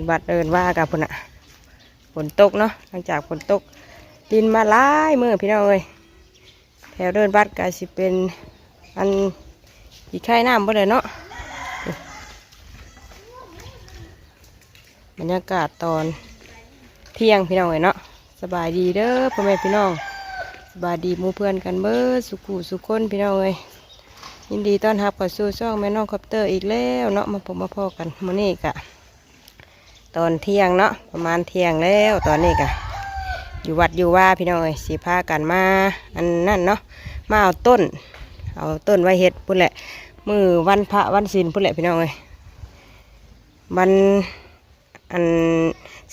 นบัดเดินว่ากับพุ่นอะฝนตกเนาะหลังจากฝนตก ดินมาหลายมือพี่น้องเอ้ยแถวเดินบัดก็สิเป็นอันอีกไข่น้ำบ่เลยเนาะบรรยากาศตอนเที่ยงพี่น้องเอ้ยเนาะสบายดีเด้อพ่อแม่พี่น้องสบายดีมู่เพื่อนกันเบิดสุขุสุขคนพี่น้องเอ้ยยินดีต้อนรับข้าสู่ช่องแม่น้องคอปเตอร์อีกแล้วเนาะมาพบมาพอกันมื้อนี้กะ ตอนเที่ยงเนาะประมาณเที่ยงแล้วตอนนี้กะอยู่วัดอยู่ว่าพี่น้องเอ้ยสีพากันมาอันนั่นเนาะมาเอาต้น เอาต้นไว้เฮ็ดพุ่นแหละมือวันพระวันศีลพุ่นแหละพี่น้องเอ้ยวันอัน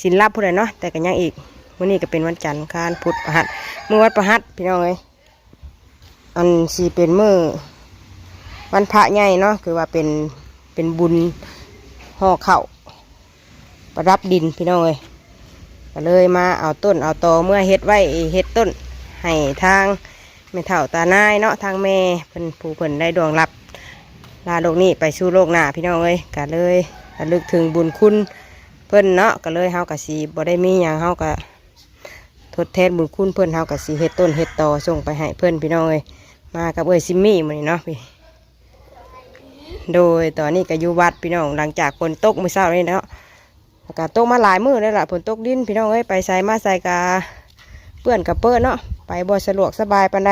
ศีลรับพุ่นแหละเนาะแต่ก็ยังอีกมื้อนี้ก็เป็นวันจันทร์คานพุธประหัสมือวัดประหัสพี่น้องเอ้ยอันสีเป็นมือวันพระใหญ่เนาะคือว่าเป็นเป็นบุญห่อเข่า ประดับดินพี่น้องเอ้ยก็เลยมาเอาต้นเอาตอเมื่อเฮ็ดไว้เฮ็ดต้นให้ทางแม่เฒ่าตานายเนาะทางแม่เพิ่นผู้เพิ่นได้ดวงรับลาโลกนี้ไปสู่โลกหน้าพี่น้องเอ้ยก็เลยระลึกถึงบุญคุณเพิ่นเนาะก็เลยเฮาก็สิบ่ได้มีหยังเฮาก็ทดแทนบุญคุณเพิ่นเฮาก็สิเฮ็ดต้นเฮ็ดตอส่งไปให้เพิ่นพี่น้องเอ้ยมากับเอ้ยซิมมี่มื้อนี้เนาะพี่โดยตอนนี้ก็อยู่วัดพี่น้องหลังจากฝนตกมื้อเช้านี้เนาะ อากาศตกมาหลายมือเลยล่ะฝนตกดินพี่น้องเอ้ยไปใส่มาใส่กาเปื้อนกับเปื้อนเนาะไปบ่สะดวกสบายปานใด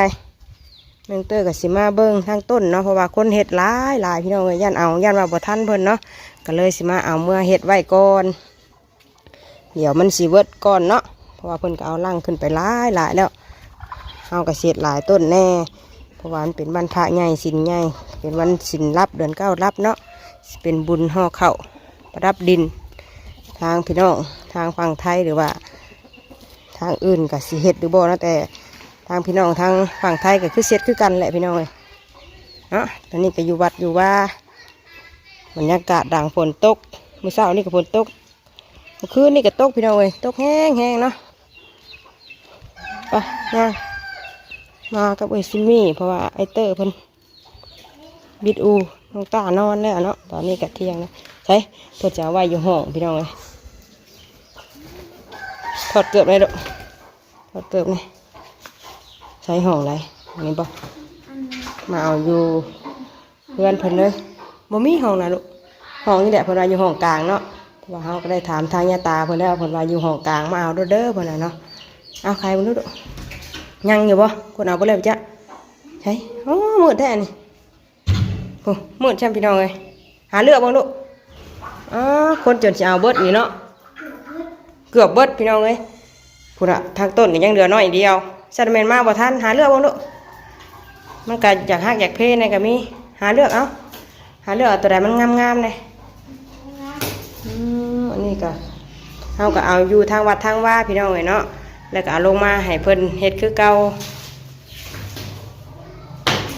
เนื่องเตอร์กับสิมาเบิ้งทางต้นเนาะเพราะว่าคนเห็ดหลายหลายพี่น้องเอ้ยย่านเอาย่านว่าบ่ทันเพิ่นเนาะก็เลยสิมาเอาเมื่อเห็ดไว้ก่อนเดี๋ยวมันสิเวิดก่อนเนาะเพราะว่าเพิ่นก็เอาล่างขึ้นไปหลายหลายแล้วเอากระเสียดหลายต้นแน่เพราะว่ามันเป็นวันพระใหญ่สินใหญ่เป็นวันสินรับเดือนเก้ารับเนาะเป็นบุญห่อเข้าประดับดิน ทางพี่น้องทางฝั่งไทยหรือว่า ทางอื่นกับสีเฮ็ดหรือบ่นะแต่ทางพี่น้องทางฝั่งไทยก็คือเซ็ดคือกันแหละพี่น้องเลยเนาะตอนนี้ก็อยู่วัดอยู่ว่าบรรยากาศด่างฝนตกเมื่อเช้านี่ก็ฝนตกเมื่อคืนนี่ก็ตกพี่น้องเลยตกแห้งแห้งเนาะไปมามากับไอซิมี่เพราะว่าไอเตอร์เพิ่นบิดอูน้องตานอนแล้วเนาะตอนนี้ก็เที่ยงนะใช่เพื่อจะเอไว้อยู่ห้องพี่น้องเลย อดเกือบเลยลูกถอดเกือบนี่ใช้ห้องไรนี่ปะมาเอาอยู่เพื่อนเพิ่นเลยบ่มีห้องนะลูกห้องนี่แหละเพิ่นว่าอยู่ห้องกลางเนาะว่าเฮาก็ได้ถามทางยาตาเพิ่นแล้วเพิ่นว่าอยู่ห้องกลางมาเอาเด้อเด้อเพิ่นน่ะเนาะเอาใครบ่รู้ลูกยังอยู่บ่คนเอาบ่แล้วจ้ะใช่โอ้มืดแท้นี่โอ้มืดช่ำพี่น้องเอ้ยหาเลือกบ้างลูกอ๋อคนจนสิเอาเบิดนี่เนาะ กือบเบิดพี่น้องเลยพูดอะทางต้นก็ยังเหลือน้อยเดียวซันแมนมาบ่ทันหาเลือกบ้างลูกมันก็อยากหักอยากเพในก็มีหาเลือกเอาหาเลือกเอาตัวใดมันงามๆเลยอืมอันนี้ก็เอาก็เอาอยู่ทางวัดทางว่าพี่น้องเลยเนาะแล้วก็เอาลงมาให้เพิ่นเฮ็ดคือเก่า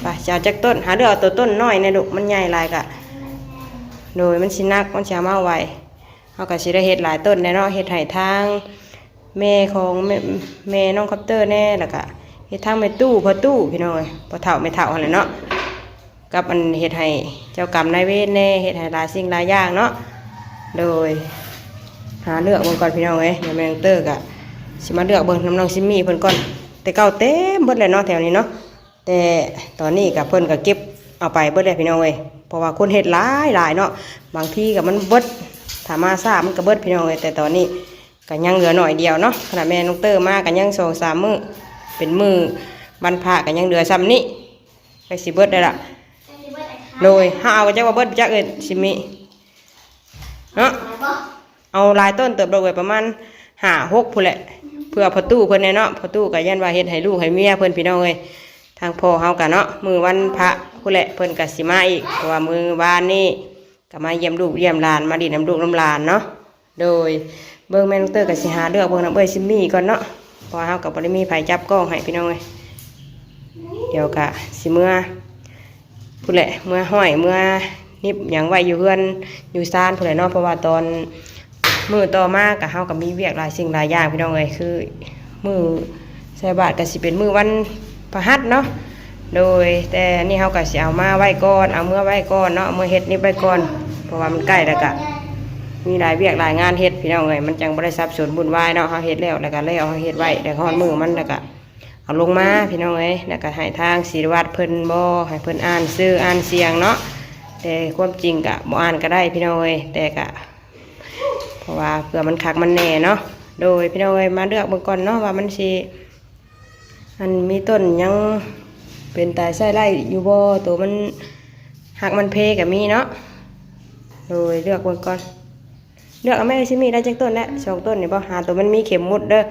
ไปจะเอาจากต้น หาเลือกเอาตัวต้นน้อยในะลูกมันใหญ่หลายกะโดยมันสินักมันสิเอามาไว้ เขาก็สิได้เฮ็ดหลายต้นแน่เนาะเฮ็ดให้ทางแม่ของแม่แม่น้องคอปเตอร์แน่แล้วก็เฮ็ดทางแม่ตู้พ่อตู้พี่น้องเอ้พ่อเฒ่าแม่เฒ่าหั่นแหละเนาะกับอันเฮ็ดให้เจ้ากรรมนายเวรแน่เฮ็ดให้หลายสิ่งหลายอย่างเนาะโดยหาเลือกเบิ่งก่อนพี่น้องเอ้ยเดี๋ยวแม่น้องเตอร์ก็สิมาเลือกเบิ่งน้ำน้องซิมมี่เพิ่นก่อนแต่เก่าเต็มเบิดเลยเนาะแถวนี้เนาะแต่ตอนนี้ก็เพิ่นก็เก็บเอาไปเบิดเลยพี่น้องเอ้ยเพราะว่าคนเฮ็ดหลายหลายเนาะบางทีก็มันเบิด ถามมาทราบมันก็เบิดพี่น้องเลยแต่ตอนนี้ก็ยังเหลือหน่อยเดียวเนาะขณะแม่น้องเตอร์มาก็ยังสองสามมือเป็นมือบันพระก็ยังเหลือซ้ำนี้ไปสิเบิดได้ละโดยห้าเอาก็จะว่าเบิดจักเอ็ดสิมิเนาะเอาหลายต้นเติบโตไปประมาณห้าหกพุ่นแหละเพื่อพอตู้เพิ่นแน่เนาะพอตู้ก็ยันว่าเฮ็ดให้ลูกให้เมียเพิ่นพี่น้องเลยทางพ่อเฮากันเนาะมือวันพระพุ่นแหละเพิ่นก็สิมาอีกเพราะว่ามือวานนี่ ก็มาเยี่ยมลูกเยี่ยมหลานมาดีน้ำลูกน้ำหลานเนาะโดยเบิ้งแม่น้องเตอร์กับสิหาเลือกเบิ้งน้ำเอ้ยซิมมี่ก่อนเนาะพอเฮากับบริมีไผจับกล้องให้พี่น้องเลยเดี๋ยวกะสิเมื่อพูดแหละเมื่อห้อยเมื่อนิบอย่างไว้อยู่เพื่อนอยู่ซานพูดแหละเนาะเพราะว่าตอนมือต่อมากกับเฮากับมีเวียกหลายสิ่งหลายอย่างพี่น้องเลยคือมือใส่บาทก็สิเป็นมือวันพฤหัสเนาะ โดยแต่นี่เขาก็สิเอามาไว้ก่อนเอาเมื่อไว้ก่อนเนาะเมื่อเฮ็ดนี่ไว้ก่อนเพราะว่ามันใกล้แล้วก็มีหลายเวียกหลายงานเฮ็ดพี่น้องเอ้ยมันจังบ่ได้สับสนบุญวายเนาะเฮาเฮ็ดแล้วแล้วก็แล้วเฮาเฮ็ดไว้แล้วฮอดมือมันแล้วก็เอาลงมาพี่น้องเอ้ยแล้วก็ให้ทางศิริวัตรเพิ่นบ่ให้เพิ่นอ่านชื่ออ่านเสียงเนาะแต่ความจริงก็บ่อ่านก็ได้พี่น้องเอ้ยแต่ก็เพราะว่าเผื่อมันคักมันแน่เนาะโดยพี่น้องเอ้ยมาเลือกเบิ่งก่อนเนาะว่ามันสิมันมีต้นยัง เป็นตายไส้ไร่อยู่บ่ตัวมันหักมันเพก็มีเนาะโดยเลือกบิ่งก่อนเลือกเอาแม่ชิมีได้จักต้นแล้วสองต้นนี่บ่หาตัวมันมีเข็มมุดเด้อ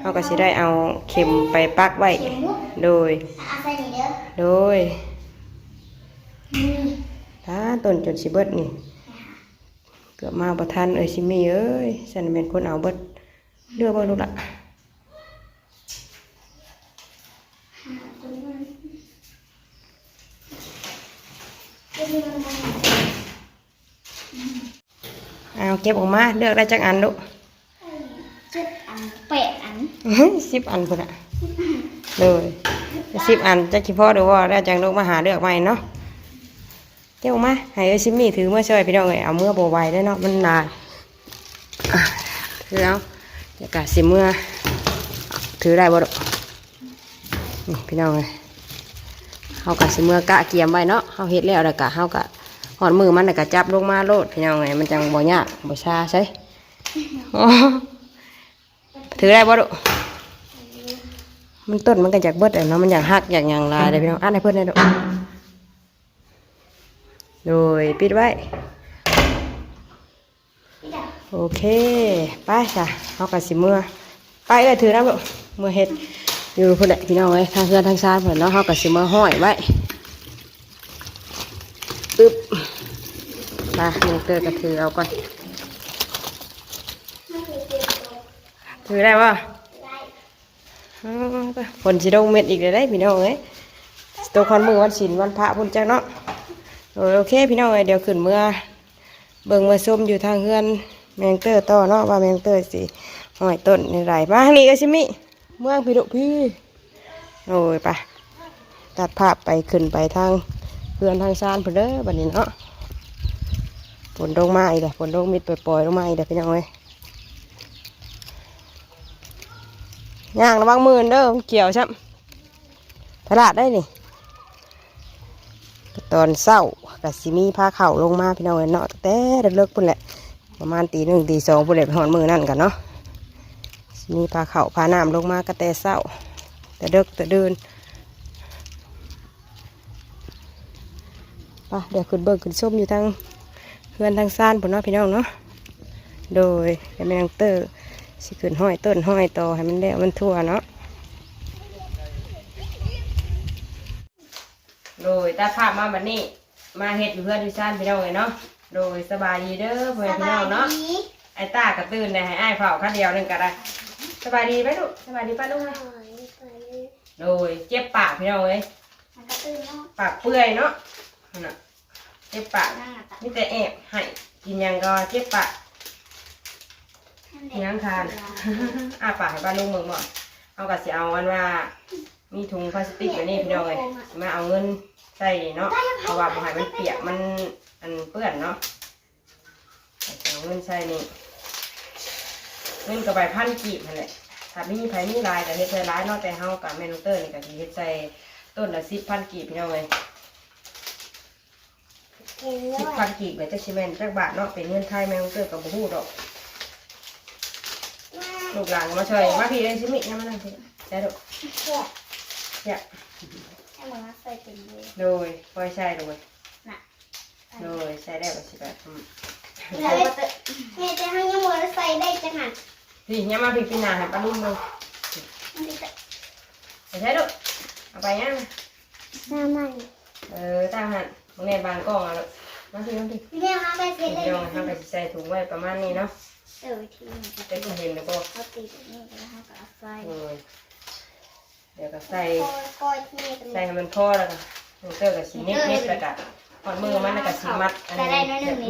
เฮาก็สิได้เอาเข็มไปปักไว้โดย โดยถ้าต้นจนสิเบิดนี่เกือบมาบ่ทันเอ้ยชิมีเอ้ยฉันเป็นคนเอาเบิดเลือกบ่ลูกละ จะมีมันมัน เอาเก็บออกมาเลือกได้จักอันลูกเจ็ดอันแปดอันสิบอันพุ่นอะเลยสิบอันจะคิดพ่อดูว่าได้จังลูกมาหาเลือกใหม่เนาะเจ้ามาให้เอ้ยซิมมี่ถือเมื่อช่วยพี่น้องเอ้ยเอาเมื่อโบไหวได้เนาะมันนานอะถือเอาเดี๋ยวกะสิเมื่อถือได้บ่ดอกนี่พี่น้องเอ้ย เฮากะสิเมื่อกะเกียมไว้เนาะเฮาเฮ็ดแล้วแล้วกะเฮากะหอดมือมันแล้วกะจับลงมาโลดพี่น้องเอ้ยมันจังบ่ยากบ่ชาใช่ถือได้บ่ดอกมันต้นมันก็อยากเบิดอะเนาะมันอยากหักอยากยางลายเลยพี่น้องอ่านให้เพื่อนได้ดูโดยปิดไว้ โอเค ไปจ้ะเอากระสิเมื่อไปเอ้ยถือนะลูกเมื่อเฮ็ด อยู่พุ่นแหละพี่น้องเอ้ยทางเพื่อนทางซ้ายเพิ่นเนาะเฮากระสิเมื่อห้อยไว้อึบมาหนึ่งเตอร์ก็ถือเอาก่อนไม่เคยเจอตัวถือได้ป่ะได้อ๋อฝนสิลงเม็ดอีกเลยได้พี่น้องเอ้ยสตกคอนมือวันศีลวันพระพุ่นจักเนาะโอ้ยโอเคพี่น้องเอ้ยเดี๋ยวขึ้นเมื่อเบิ่งมาส้มอยู่ทางเฮือนแมงเตอร์ต่อเนาะว่าแมงเตอร์สิห้อยต้นในไรมาทางนี้ก็สิมิ เมืองพี่ดุพี่โอ้ยไปตัดภาพไปขึ้นไปทางเพื่อนทางซานเพิ่นเด้อบัดนี้เนาะฝนลงมาอีกแล้วฝนลงมิดปล่อยๆลงมาอีกแล้วพี่น้องเอ้ยย่างระวังมือเด้อเกี่ยวช่ำพลาดได้นี่ตอนเศร้ากับสิมีพาเข่าลงมาพี่น้องเอ้ยเนาะแต่เลิกพุ่นแหละประมาณตีหนึ่งตีสองพุ่นแหละหอนมือนั่นกันเนาะ มีพาเข่าพาน้ำลงมากระแต่เศร้า แต่เลิกแต่เดินไปเดี๋ยวขึ้นเบิกขึ้นส้มอยู่ทางเพื่อนทางซ่านพุ่นเนาะพี่น้องเนาะโดยให้แมงเตอร์สิขึ้นห้อยต้นห้อยต่อให้มันแล้วมันทั่วเนาะโดยตาภาพมาบัดนี้ มาเฮ็ดอยู่เพื่อนที่ซ่านพี่น้องเลยเนาะโดยสบายดีเด้อเพื่อนพี่น้องเนาะไอ้ตากระตื่นเลยให้อ้ายเผาข้าเดียวหนึงก็ได้ สบายดีไหมลูกสบายดีป้าลูกไหมหอยไปเลยโดยเจ็บปากพี่น้องเลยมันก็ตื่นเนาะปากเปื่อยเนาะนั่นน่ะเจ็บปากนั่งอะตัดนี่แต่แอบให้กินหยังก็เจ็บปากยังทานอ้าปากให้ป้าลุงมึงบ่เอากะสิเอาอันว่า มีถุงพลาสติกแบบนี้พี่น้องเลยมาเอาเงินใส่เนาะเพราะว่าบ่ให้มันเปียกมันอันเปื้อนเนาะเอาเงินใส่นี่ เงินกับใบพันกีบนั่นแหละถ้ามีไผมีลายกับเฮ็ดใส่ร้ายเนาะแต่เฮากับแมนเตอร์นี่ก็สิเฮ็ดใส่ต้นละสิบพันกีบพี่น้องเลยเก่งเลสิบยพันกีบแบบจักสิแม่นจักบาทเนาะเป็นเงินไทยแมนเตอร์กับบ่ฮู้ดอกลูกหลานก็มาช่วยมาพี่เลยสิมิยังมานั่งสิได้ดอกเชื่อเนี่ยให้มันใส่เป็นเลยโดยปล่อยใช่โดยน่ะโดยใช้ได้ก็สิแบบอืม แม่จะให้ยังมือใส่ได้จังหันพี่ยังมาพี่พี่นาให้ป้าลุงเลยมันจะไปใช้ดูเอาไปยังหน้ามันเออตามหันมึงในบางกล้องอะลูกมาสิมาสิพี่แม่ทำไปเสร็จเลยเดี๋ยวทำไปใส่ถุงไว้ประมาณนี้เนาะเออทีนี้จะได้เห็นแล้วก็เขาตีแบบนี้แล้วเขาก็เอาใส่โอ้ยเดี๋ยวก็ใส่โกยโกยที่นี่ตรงใส่นี้ให้มันพอแล้วก็มันเตอร์กับสีนิดนิดแล้วก็ ขอนมือมันแล้วก็สีมัดอันนี้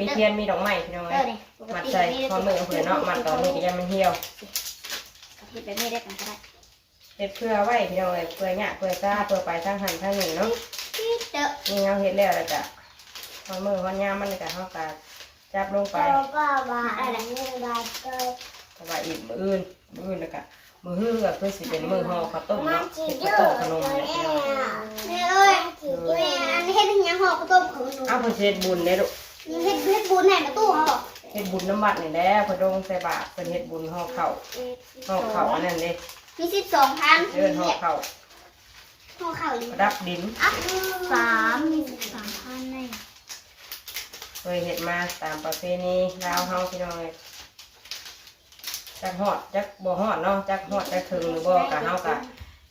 มีเทียนมีดอกไม้พี่น้องเอเอ้อยเนี่ยปกมัดติใส่แบบนี้ขอนมือเพื่อนเนาะมัดต่อมือก็ยังมันเหี่ยวกะทิแบบนี้ได้กันก็ได้เฮ็ดเพื่อไว้พี่น้องเอ้ยเพื่อเนี่ยเพื่อซ่าเพื่อไปทางหันทางนี้เนาะพี่เตอะนี่เฮาเฮ็ดแล้วแล้วก็ขอนมือขอนยามมันแล้วก็เฮาก็จับลงไปบ้าบ้าอะไรเนี่ยบ้าเกิดเพราะว่าอีกมืออื่นมืออื่นแล้วก็ มือฮื้อก็คือสิเป็นมือห่อข้าวต้มมันเนาะจีเฮ็ดเยข้าวอะต้มขนมเลยเนี่ยพี่น้องแม่เอ้ยแม่อันนี้เฮ็ดยังห่อข้าวต้มของหนูเอาเพิ่นสิเฮ็ดบุญเด้ลูกเฮ็ดเฮ็ดบุญให้มาตู้เขาบอกเฮ็ดบุญน้ำบัดนี่แหละเพิ่นลงใส่บาตรเพิ่นเฮ็ดบุญห่อข้าวห่อข้าวอันนั้นเด้มีสิบสองพันเดินห่อข้าวห่อข้าวอยู่ประดับดินอะสามมีสิบสามพันเลยเคยเฮ็ดมาตามประเพณีลาวเฮาพี่น้องเอ้ย จักฮอดจักบ่ฮอดเนาะจักฮอดจักถึงหรือบ่ก็เฮาก็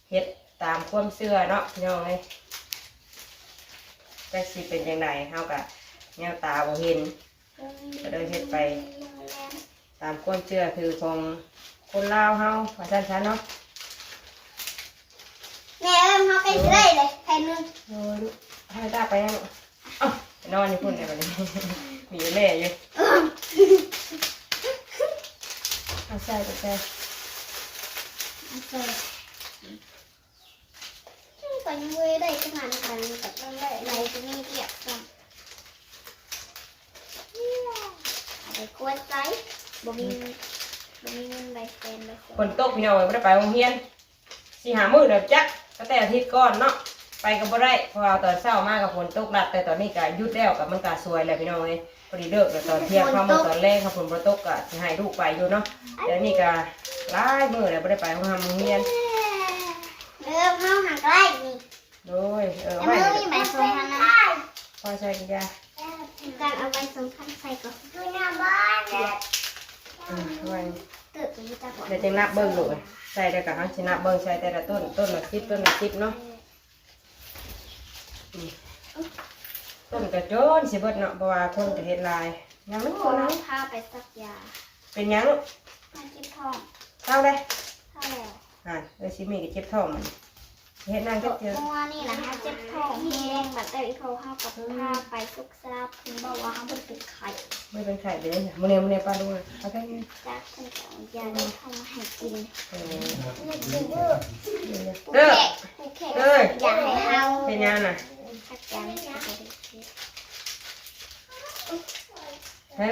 เฮ็ดตามความเชื่อเนาะพี่น้องเอ้ยจักสิเป็นจังไดเฮาก็แนวตาบ่เห็นก็เลยเฮ็ดไป ตามความเชื่อคือของคนลาวเฮาว่าซั่นซะเนาะแม่เอ้ยเขาไปได้เลยแผ่นหนึงโอ้ยให้ตาไปยังเอ้าไปนอนอยู่พุ่นได้บัดนี้ มีแม่อยู่ เอาใส่ไปใส่ก็ยังเว้ยได้ขนาดกันกับเรื่องได้อะไรจะมีเกียรติกันอะไรกวนใจบ่มีบ่มีเงินใบเซ็นใบเซ็นฝนตกพี่น้องเอ้ยบ่ได้ไปโรงเรียนสิหามื้อเด้อจักก็แต่อาทิตย์ก่อนเนาะไปก็บ่ได้เพราะว่าตอนเช้ามากับฝนตกหนักแต่ตอนนี้ก็หยุดแล้วกับมันก็สวยแล้วพี่น้องเอ้ย พอดีเลิกแล้วตอนเที่ยงเข้ามาตอนแรกครับฝนบ่ตกก็สิให้ลูกไปอยู่เนาะเดี๋ยวนี้ก็หลายมื้อแล้วบ่ได้ไปโรงเรียนเริ่มเข้าหางใกล้นี่โดยเออแล้วไม่มือมีใบสองพันนะพอใช่กันจ้าการเอาใบสองพันใส่ก็คือหน้าบ้านเนี่ยอืมไว้ตื่นไปจะก่อนเดี๋ยวจะนับเบิ้งดูใส่ได้กับเขาสินับเบิ้งใส่แต่ละต้นต้นละสิบต้นละสิบเนาะอืม ต้นกระโจนสิเบิดเนาะเพราะว่าคนจะเฮ็ดลายยังไม่ขพออนะน้องพาไปสักยาเป็นหยังลูกมันจิบทองเท่าเลยเท่าแล้วอ่าเออสิมีก็เจ็บท้องมันเฮ็ดนั่งก็เจอเมื่อวานนี่นะฮะเจ็บท้องแห้งแบบแต่อีโทรเข้ากับพาไปสุกซาบคุณบอกว่าเขาเป็นไข่ไม่เป็นไข่เลยจ้ะมื้อนี้มื้อนี้ป้าดูนะเอาแค่นี้จากคนเก่ายาได้เข้ามาให้กินเออเนี่ยกินเยอะเด้อผู้แขกอยากให้เฮาเป็นหยังน่ะพักยัง เฮ้ย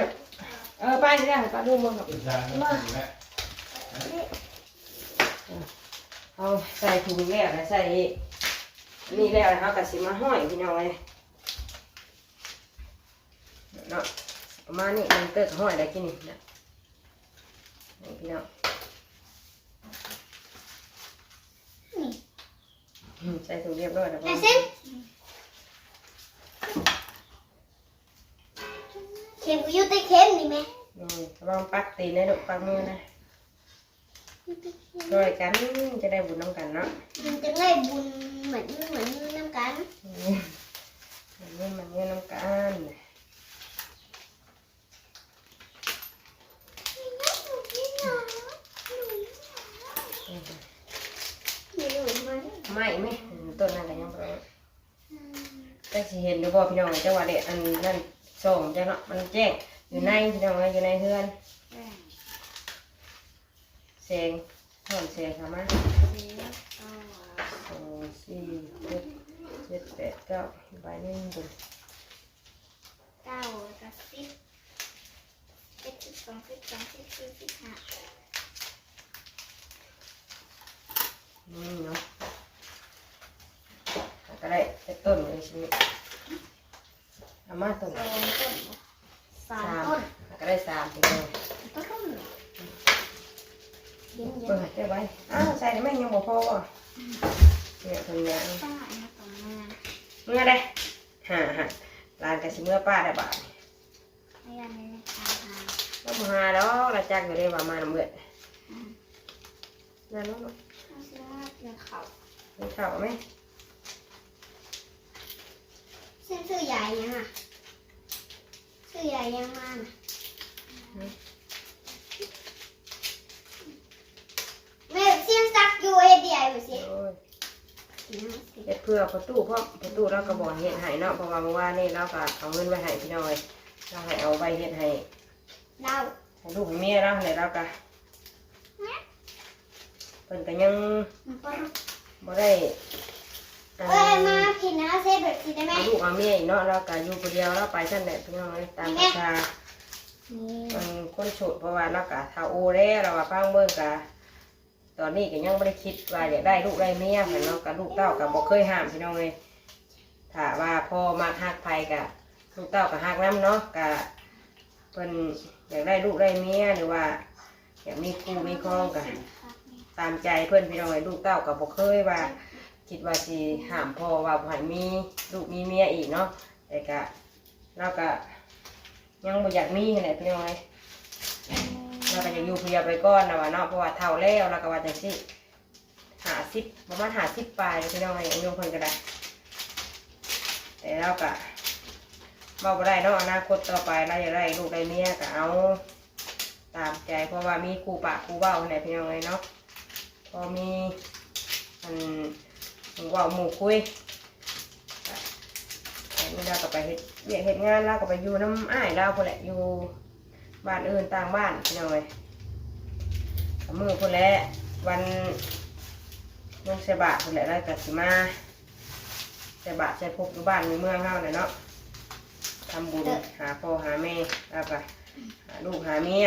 เออป้านี่ได้ป้าดูมึงกับเอาใส่ถุงแล้วแล้วใส่นี่แล้วเอากระสิมาห้อยพี่น้องเลยเนาะประมาณนี้มันเติร์ห้อยได้กี่นี่นะนี่พี่น้องใส่ถุงเรียบร้อยแล้ว ข็มอยู่ใต้เข็มนี่ไหมนี่ระวังปักตีนนะลูกปักมือนะช่วยกันจะได้บุญน้ำกันเนาะมันจะได้บุญเหมือนเหมือนน้ำกันอืมมันนี่มันนี่น้ำกันอืมไม่รู้มัน ไม่ไหมต้นนั้นก็ยังบ่ได้จักสิเห็นหรือบ่พี่น้องจังหวะเด็อันนั่น ส่งจังเนาะมันแจ้งอยู่ในพี่น้องเอ้ยอยู่ในเฮือนเสียงห่อนเสียงค่ะมาสองสี่หกเจ็ดแปดเก้าใบหนึ่งบุญเก้ากับสิบเจ็ดสิบสองสิบสามสิบสี่สิบห้านี่เนาะแล้วก็ได้แต่ต้นเลยชิ้นนี้ เอามาต้นสองต้นสามสามต้นแล้วก็ได้สามพี่น้องต้นต้นเย็นเย็เปินดได้ไว้อ้าวใส่ได้ไหมยังบ่พอบ่เนี่ยคนเนี้ยป้ามาต่อมาเมื่อได้ฮ่าฮ่าลานกันสิเมื่อป้าได้บ่าทไม่ยันไม่ตาหาแล้วมาหาแล้วละจักอยู่ได้ว่ามาน้ำเบื่อนั่นเนาะเอาเสื้อเดี๋ยวเขามีข้าวไหม เส้นเสื้อใหญ่ยังอะเสื้อใหญ่ยังมาแม่เสียงซักอยู่เอเดียอยู่สิโอ้ยสีน้ำสีเฮ็ดเพื่อประตูเพราะประตูเราก็บอกเฮ็ดให้เนาะเพราะว่าเมื่อวานนี่เราก็เอาเงินไว้ให้พี่น้องเลยเราให้เอาไว้เฮ็ดให้เราให้ลูกให้เมียเราเนี่ยเราก็เพิ่นก็ยังมันก็บ่ได้อ่า เอ้ยมาผิดนะเซฟแบบสีได้ไหม เอาลูกเอาเมียอีกเนาะเราก็อยู่คนเดียวเราไปท่านแหละพี่น้องเลยตามประชานี่มันคนโฉดเพราะว่าเรากะเท่าโอแล้วเราว่าฟังเบิ่งกะตอนนี้ก็ยังไม่ได้คิดว่าอยากได้ลูกได้เมียเหมือนเนาะกับลูกเต้ากับบ่เคยห้ามพี่น้องเลยถ้าว่าพ่อมาฮักไผกะลูกเต้ากับฮักน้ำเนาะกะเพิ่นอยากได้ลูกได้เมียหรือว่า อยากมีคู่มีครองกะตามใจเพื่อนพี่น้องเลยลูกเต้ากับบ่เคยว่า คิดว่าสิห้ามพ่อว่าบ่ให้มีลูกมีเมียอีกเนาะแต่กะเราก็ยังบ่อยากมีนั่นแหละพี่น้องเลยเราก็จะอยู่เพียไปก่อนนะว่าเนาะเพราะว่าเท่าแล้วเราก็ว่าจังสิหาสิบประมาณหาสิบปลายพี่น้องไอ้ยงคนก็ได้ แต่เราก็เบาบ่ได้เนาะอนาคตต่อไปเราจะได้ลูกได้เมียก็เอาตามใจเพราะว่ามีครูปะครูเบ้าไหนพี่น้องเลยเนาะพอมีมัน ว่าหมู่คุยก็แต่นี่เราก็ไปเฮ็ดเวียกเฮ็ดงานเราก็ไปอยู่น้ำอ้ายเราคนแหละอยู่บ้านอื่นต่างบ้านพี่น้องเลยเอามือคนแหละวันลงเสบะคนแหละได้กัสิมาเสบะใช้พบอยู่บ้านในเมืองเฮาเลยเนาะทำบุญหาพ่อหาแม่แล้วก็หาลูกหาเมีย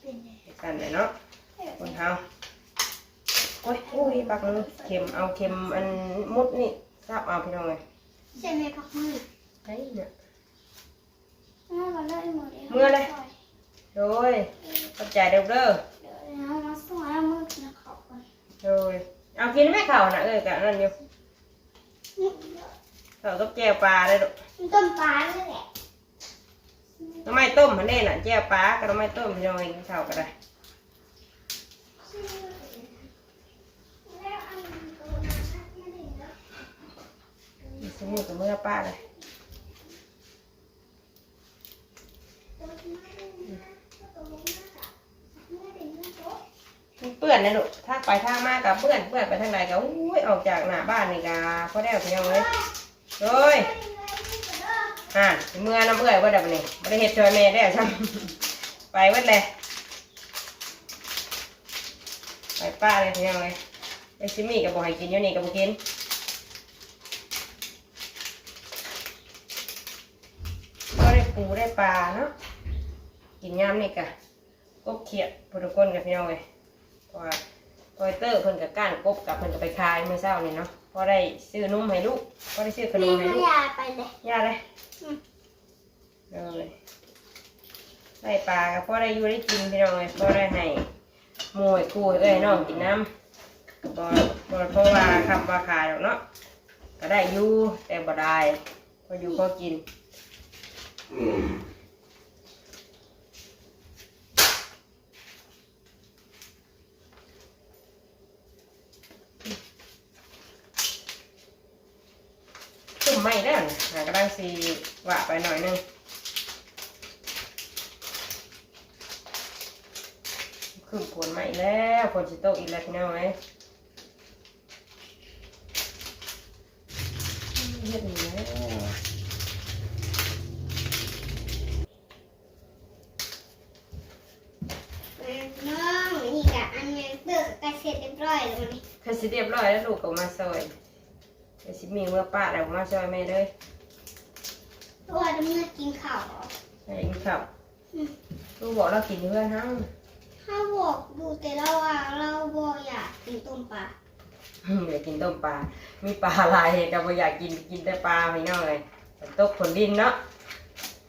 เป็นไงให้กันเลยเนาะคนเฮา โอ้ยอุ้ยปักมือเข็มเอาเข็มอันมุดนี่ทราบเอาพี่น้องเลยใช่ไหมพักมือไอ้เนี่ยเมื่อวันเลิกหมดเมื่อเลยโดยขอบใจเด้อเด้อเดี๋ยวเอามาส่งแล้วมือนะขอบคุณโดยเอากินไม่เข่านะเอ้ยกะนั่นอยู่เขาก็แจ่วปลาเลยลูกมันต้มปลาเลยแหละทำไมต้มมันเน่น่ะแจ่วปลาก็ทำไมต้มพี่น้องกินข้าวก็ได้ แล้วอันนี้ก็มาชักไม่ได้แล้ว อี สมุนกับเมื่อป้าเลยวที่ไม่ได้นะมากอะไม่ได้นะโต๊ะมันเปื้อนนะลูกถ้าไปทางมากกับเปื้อนเปื้อนไปทางไหนก็อุ้ยออกจากหน้าบ้านนี่กาพอได้พี่น้องเลยโดยอ่าเมื่อน้ำเอื่อยว่าดับนี่ไม่ได้เห็ดช่วยแม่ได้ใช่ไปวัดเลยไปป้าเลยพี่น้องเลยไอซิมี่กับบอกให้กินอยู่นี่กับบอกกิน ก็ได้ ปูได้ปลาเนาะกินยามนี่กะกบเขียดพุทธคนกับพี่น้องเลยเพราะว่าพอยเตอร์เพิ่นกับก้านกบกับเพิ่นกับไปขายเมื่อเช้านี่เนาะพอได้ซื้อนมให้ลูกพอได้ซื้อขนนี่มให้ไม่ลูกยาไปเลยย่าเลยอืมเอาเลยได้ปลากับพอได้อยู่ได้กินพี่น้องเลยพอได้ให้หมวยกูเอ้ยน้องกินน้ำบ่บ่เพราะว่าคำว่าขายหรอกเนาะก็ได้อยู่แต่บ่ได้พออยู่พอกิน ตุ่มไม่ได้นะหากระด้างสีหวะไปหน่อยนึงขึ้นผลใหม่แล้วผลจิโตอีกแล้วพี่น้องไหมเฮ็ดนี่แล้ว น้องนี่กะอันนี้เติร์กกระเสร็จเรียบร้อยแล้วนี่ถ้าสิเรียบร้อยแล้วลูกก็มาซอยเดี๋ยสิมีเมื่อป้าแล้วมาซอยแม่เลยเพราะว่าดำเนินกินข้าวเหรอใส่กินข้าวลูกบอกเรากินเพื่อนทั้งถ้าบอกดูแต่เราว่าเราบอกอยากกินต้มปลาอยากกินต้มปลา มีปลาลายก็บ่อยากกินกินแต่ปลาพี่น้องเลยตกฝนดินเนาะ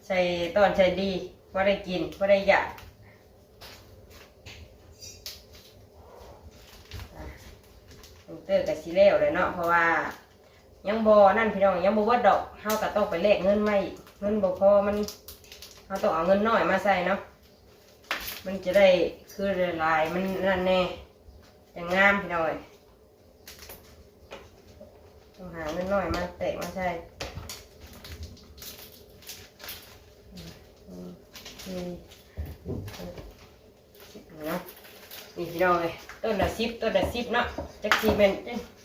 ใส่ต้นใส่ดีก็ได้กินก็ได้อยากอะ เตอกับซีเล่เลยเนาะเพราะว่า ยังบอนั่นพี่น้องยังบอว่าดอกเฮาก็ต้องไปแลกเงินไม่เงินบ่พอมันเฮาต้องเอาเงินน้อยมาใส่เนาะมันจะได้คือลายมันนั่นแน่อย่างงามพี่น้องเอ้ยต้องหาเงินน้อยมาแตะมาใส่อืมอืมอืมสิบเนาะนี่พี่น้องเลย ต้นละสิบต้นละสิบเนาะจักสีเมน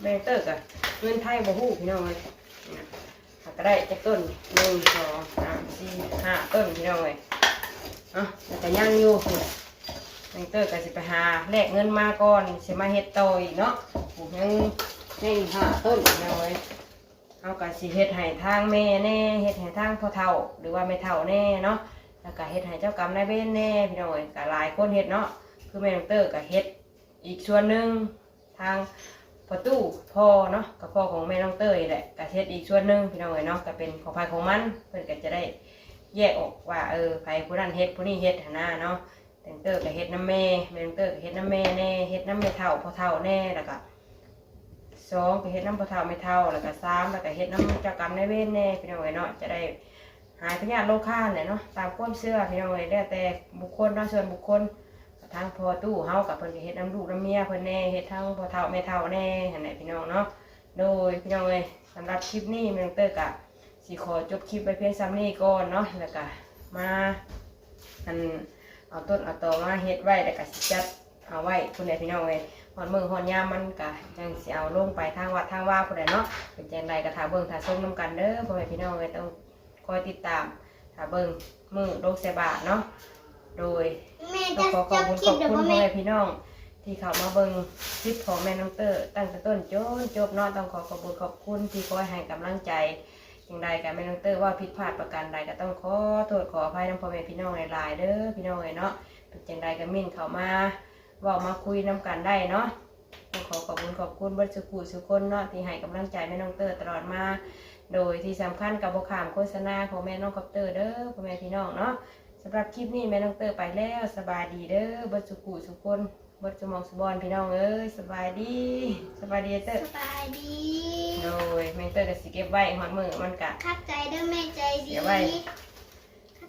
เมนเตอร์กะเงินไทยบ่ฮู้พี่น้องเลยหาก็ได้จักต้นหนึ่งสองสามสี่ห้าต้นพี่น้องเลยเอะแล้วก็ย่างอยู่เมนเตอร์ก็สิไปหาแลกเงินมาก่อนสิมาเฮ็ดต่ออีกเนาะปลูกยังยังห้าต้นพี่น้องเลยเอาก็สิเฮ็ดให้ทางแม่แน่เฮ็ดให้ทางพ่อเฒ่า หรือว่าแม่เฒ่าแน่เนาะแล้วก็เฮ็ดให้เจ้ากรรมนายเวรแน่พี่น้องเอ้ยก็หลายคนเฮ็ดเนาะคือแม่น้องเตอร์ก็เฮ็ด อีกส่วนหนึ่งทางประตูพ่อเนาะกับพ่อของแม่น้องเตอร์นี่แหละก็เฮ็ดอีกส่วนหนึ่งพี่น้องเอ้ยเนาะก็เป็นของภายของมันเพิ่นก็จะได้แยกออกว่าเออภายผู้นั้นเฮ็ดผู้นี้เฮ็ดหน้าเนาะแม่น้องเตอร์ก็เฮ็ดน้ำแม่แม่น้องเตอร์ก็เฮ็ดน้ำแม่แน่เฮ็ดน้ำแม่เฒ่าพ่อเฒ่าแน่แล้วก็สองก็เฮ็ดน้ำปลาเท่าไม่เท่าแล้วก็สามแล้วก็เฮ็ดน้ำจ้ากรรมในเวรแน่พี่น้องเอ้ยเนาะจะได้หายพยาธิโรคข้านเนี่ยเนาะตามความเชื่อพี่น้องเอ้ยแล้วแต่บุคคลเนาะส่วนบุคคล ทางพอตู้เฮากับเพิ่นเฮ็ดน้ำลูกน้ำเมียเพิ่นแน่เฮ็ดทั้งพอเฒ่าแม่เฒ่าแน่หันแหละพี่น้องเนาะโดยพี่น้องเอ้ยสำหรับคลิปนี้แมงเตอร์ก็สิขอจบคลิปไปเพียงซ้ำนี้ก่อนเนาะแล้วก็มาอันเอาต้นเอาตอมาเฮ็ดไว้แล้วก็สิจัดเอาไว้คุณแม่พี่น้องเอ้ยหอนมือหอนยามมันกะยังสิเอาลงไปทางวัดทางว่าผู้ใดเนาะเป็นแจงใดกะถาเบิ่งถาส้มน้ำกันเด้อพ่อแม่พี่น้องเลยต้องคอยติดตามถาเบิ่งมือโลกเสบาเนาะ โดยแม่ต้อจะงขอขจอบบคุณคขลิอปบเดี๋ยวคุณพ่อพ่อแม่แม่พี่น้อง ที่เขามาเบิ่งคลิปของแม่น้องเตอร์ตั้งแต่ต้นจนจบเนาะต้องขอขอบคุณขอบคุณที่คอยให้กำลังใจอย่างใดกับแม่น้องเตอร์ว่าผิดพลาดประการใดก็ต้องขอโทษขออภัยน้ำพ่อแม่พี่น้องหลายๆเด้อพี่น้องเลยเนาะเป็นจังใดกับมิ่นเขามาเว่ามาคุยน้กันได้เนาะต้องขอขอบคุณขอบคุณเบัดสุขุสุคนเนาะที่ให้กำลังใจแม่น้องเตอร์ตลอดมาโดยที่สำคัญกับบขามโฆษณาของแม่น้องคอปเตอร์เด้อพ่อแม่พี่น้องเนาะสำหรับคลิปนี้แม่น้องเตอร์ไปแล้วสบายดีเด้อเบัดสุขุสุคนเบัดสมองสบอนพี่น้องเอ้ยสบายดีสบายดีเตอร์สบายดีโดยแม่น้องเตอร์ก็สิเก็บไว้หอดมือมันกะทักใจเด้อแม่ใจดีเดี๋ยวไว้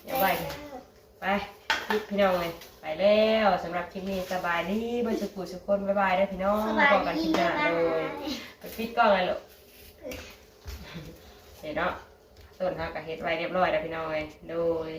เดี๋ยวไว้ไปคลิปพี่น้องเลยไปแล้วสำหรับคลิปนี้สบายดีเบัดสุขุสุคนบ๊ายบายเด้อพี่น้องสบายพบกันคดีลิปหน้าบ๊ายโดบายยไปปิดกล้องเลยลูกเห็นเนาะต้นฮักกับเฮ็ดไว้เรียบร้อยแล้วพี่น้องเลยโดย